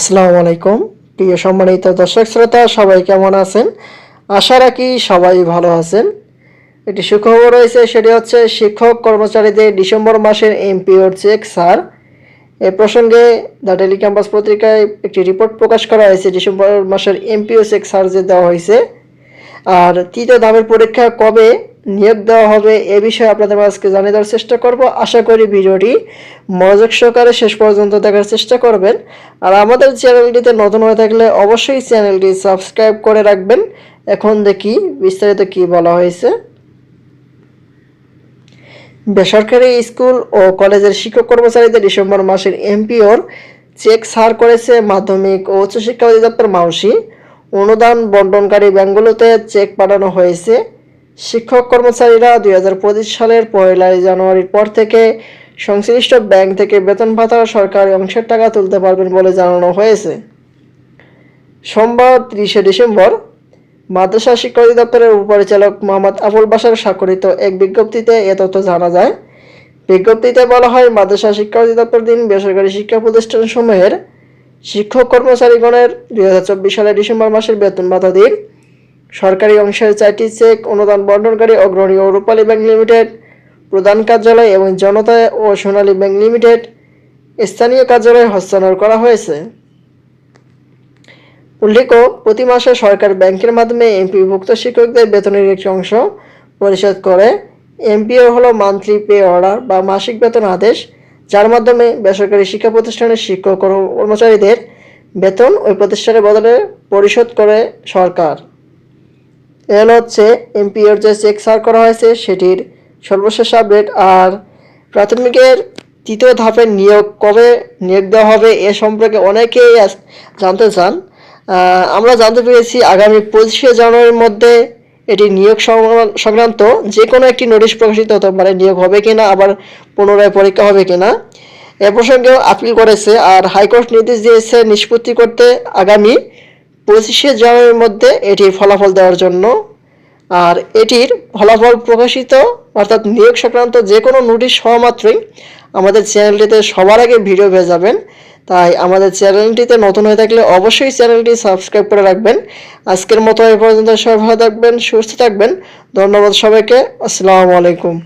আসসালামু আলাইকুম। প্রিয় সম্মানিত দর্শক শ্রোতা, সবাই কেমন আছেন? আশা রাখি সবাই ভালো আছেন। একটি সুখবর রয়েছে, সেটি হচ্ছে শিক্ষক কর্মচারীদের ডিসেম্বর মাসের এমপিওর চেক, স্যার। এ প্রসঙ্গে দ্য ডেলি ক্যাম্পাস পত্রিকায় একটি রিপোর্ট প্রকাশ করা হয়েছে, ডিসেম্বর মাসের এমপিও চেক, স্যার, যে দেওয়া হয়েছে। আর তৃতীয় ধাপের পরীক্ষা কবে? নিয়োগ দেওয়া হবে এ বিষয়ে আপনাদের আজকে জানিয়ে দেওয়ার চেষ্টা করব। আশা করি ভিডিওটি মনোযোগ সহকারে শেষ পর্যন্ত দেখার চেষ্টা করবেন। আর আমাদের চ্যানেলটিতে নতুন হয়ে থাকলে অবশ্যই চ্যানেলটি সাবস্ক্রাইব করে রাখবেন। এখন দেখি বিস্তারিত কি বলা হয়েছে। বেসরকারি স্কুল ও কলেজের শিক্ষক কর্মচারীদের ডিসেম্বর মাসের এমপিওর চেক সার করেছে মাধ্যমিক ও উচ্চশিক্ষা অধিদপ্তর মাউসি। অনুদান বন্টনকারী ব্যাংকগুলোতে চেক পাঠানো হয়েছে। শিক্ষক কর্মচারীরা দুই হাজার পঁচিশ সালের পয়লা জানুয়ারির পর থেকে সংশ্লিষ্ট ব্যাংক থেকে বেতন ভাতার সরকারি অংশের টাকা তুলতে পারবেন বলে জানানো হয়েছে। সোমবার তিরিশে ডিসেম্বর মাদ্রাসা শিক্ষা অধিদপ্তরের উপপরিচালক মোহাম্মদ আবুল বাসার স্বাক্ষরিত এক বিজ্ঞপ্তিতে এ তথ্য জানা যায়। বিজ্ঞপ্তিতে বলা হয়, মাদ্রাসা শিক্ষা অধিদপ্তর দিন বেসরকারি শিক্ষা প্রতিষ্ঠানসমূহের শিক্ষক কর্মচারীগণের দুই হাজার চব্বিশ সালের ডিসেম্বর মাসের বেতন ভাতা দিন সরকারি অংশের চারটি চেক অনুদান বন্টনকারী অগ্রণী ও রূপালী ব্যাংক লিমিটেড, প্রধান কার্যালয় এবং জনতা ও সোনালী ব্যাংক লিমিটেড স্থানীয় কার্যালয়ে হস্তান্তর করা হয়েছে। উল্লেখ্য, প্রতি মাসে সরকার ব্যাংকের মাধ্যমে এমপিভুক্ত শিক্ষকদের বেতনের একটি অংশ পরিশোধ করে। এমপিও হলো মান্থলি পে অর্ডার বা মাসিক বেতন আদেশ, যার মাধ্যমে বেসরকারি শিক্ষা প্রতিষ্ঠানের শিক্ষক কর্ম- কর্মচারীদের বেতন ওই প্রতিষ্ঠানের বদলে পরিশোধ করে সরকার। এল হচ্ছে এমপিওর যে চেক সার করা হয়েছে, সেটির সর্বশেষ আপডেট। আর প্রাথমিকের তৃতীয় ধাপের নিয়োগ কবে নিয়োগ দেওয়া হবে, এ সম্পর্কে অনেকেই জানতে চান। আমরা জানতে পেরেছি আগামী পঁচিশে জানুয়ারির মধ্যে এটি নিয়োগ সংক্রান্ত যে কোনো একটি নোটিশ প্রকাশিত হতে পারে, নিয়োগ হবে কিনা, আবার পুনরায় পরীক্ষা হবে কিনা। এ প্রসঙ্গেও আপিল করেছে, আর হাইকোর্ট নির্দেশ দিয়েছে নিষ্পত্তি করতে আগামী পঁচিশে জানুয়ারির মধ্যে এটির ফলাফল দেওয়ার জন্য। আর এটির ফলাফল প্রকাশিত, অর্থাৎ নিয়োগ সংক্রান্ত যে কোনো নোটিশ হওয়া মাত্রই আমাদের চ্যানেলটিতে সবার আগে ভিডিও পেয়ে যাবেন। তাই আমাদের চ্যানেলটিতে নতুন হয়ে থাকলে অবশ্যই চ্যানেলটি সাবস্ক্রাইব করে রাখবেন। আজকের মতো এ পর্যন্ত সবাই ভালো থাকবেন, সুস্থ থাকবেন। ধন্যবাদ সবাইকে। আসসালামু আলাইকুম।